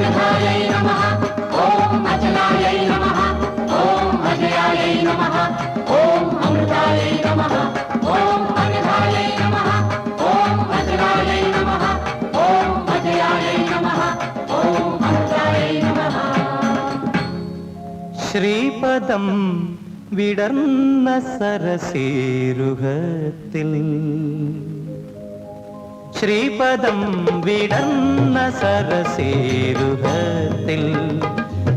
अनघायै नमः ॐ अचलायै नमः ॐ अजयायै नमः ॐ अमृतायै नमः ॐ अनघायै नमः ॐ अचलायै नमः ॐ अजयायै नमः ॐ अमृतायै नमः श्रीपदम् വിടർന്ന സരസേരുഹത്തിൽ ശ്രീപദം വിടർന്ന സരസേരുഹത്തിൽ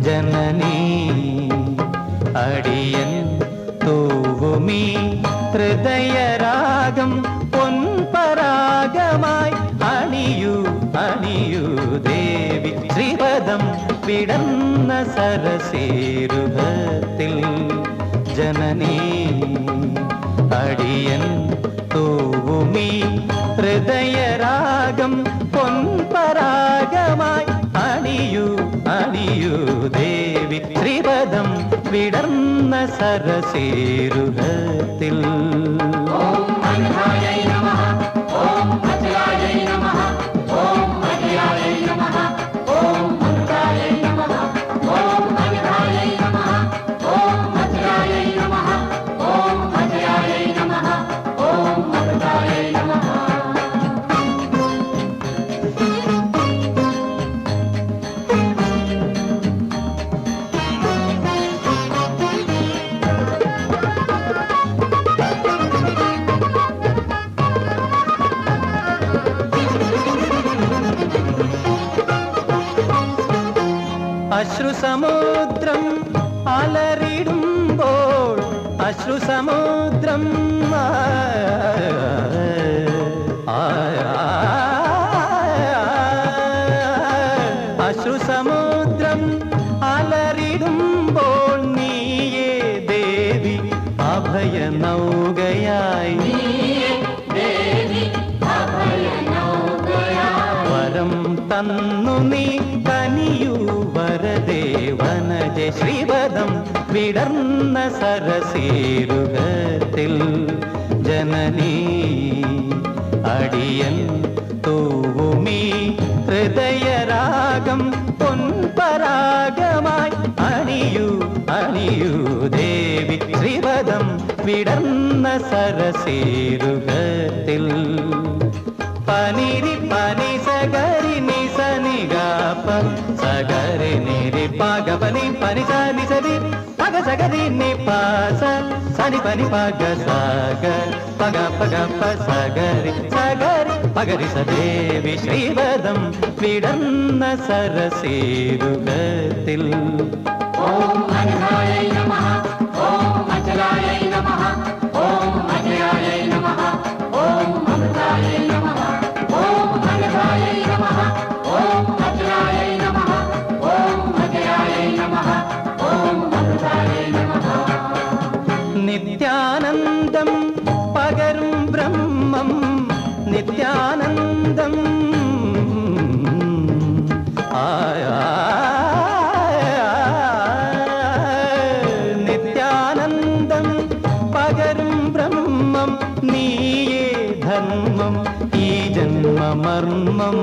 ജനനീ അടിയൻ തൂവുമീ ഹൃദയരാഗം പൊൻപരാഗമായി അണിയൂ അണിയൂ ദേവി. ശ്രീപദം വിടർന്ന സരസേരുഹത്തിൽ ജനനീ അടിയൻ ഹൃദയരാഗം പൊൻപരാഗമായി. അണിയൂ അണിയൂ ദേവി ശ്രീപദം വിടർന്ന സരസേരുഹത്തിൽ. അശ്രുസമുദ്രം അലറിടുമ്പോൾ അശ്രുസമുദ്രം അശ്രുസമുദ്രം അലറിടുമ്പോൾ നീയേ ദേവി അഭയ നൗകയായി. വരം തന്നു നീ കനിയൂ വരദേവനജ ശ്രീപദം വിടർന്ന സരസേരുഹത്തിൽ ജനനീ അടിയൻ തൂവുമീ ഹൃദയരാഗം പൊൻപരാഗമായി അണിയൂ അണിയൂ ദേവി ശ്രീപദം വിടർന്ന സരസേരുഹത്തിൽ പനിരി పాగబలి పని సని సరి పగ సగరి ని పాస సని పని పగ సాగ పగ పగ ప సగరి సగరి పగరి సదేవి శ్రీవదం విడన్న సరసేరుగతిల్ ఓం అనఘాయ నమః ఓం అచలాయ ധർമ്മം ഈ ജന്മമർമ്മം.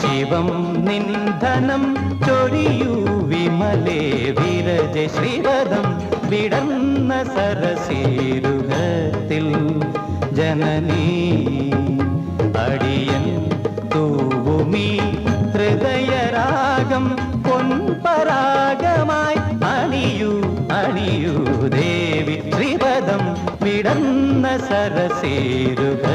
ശിവം നിന്ദനം ചൊരിയൂ വിമലേ വിരജ ശ്രീപദം വിടർന്ന സരസേരുഹത്തിൽ ജനനീ അടിയൻ തൂവുമീ ഹൃദയരാഗം പൊൻപരാഗമായി ശ്രീപദം വിടർന്ന സരസേരുഹത്തിൽ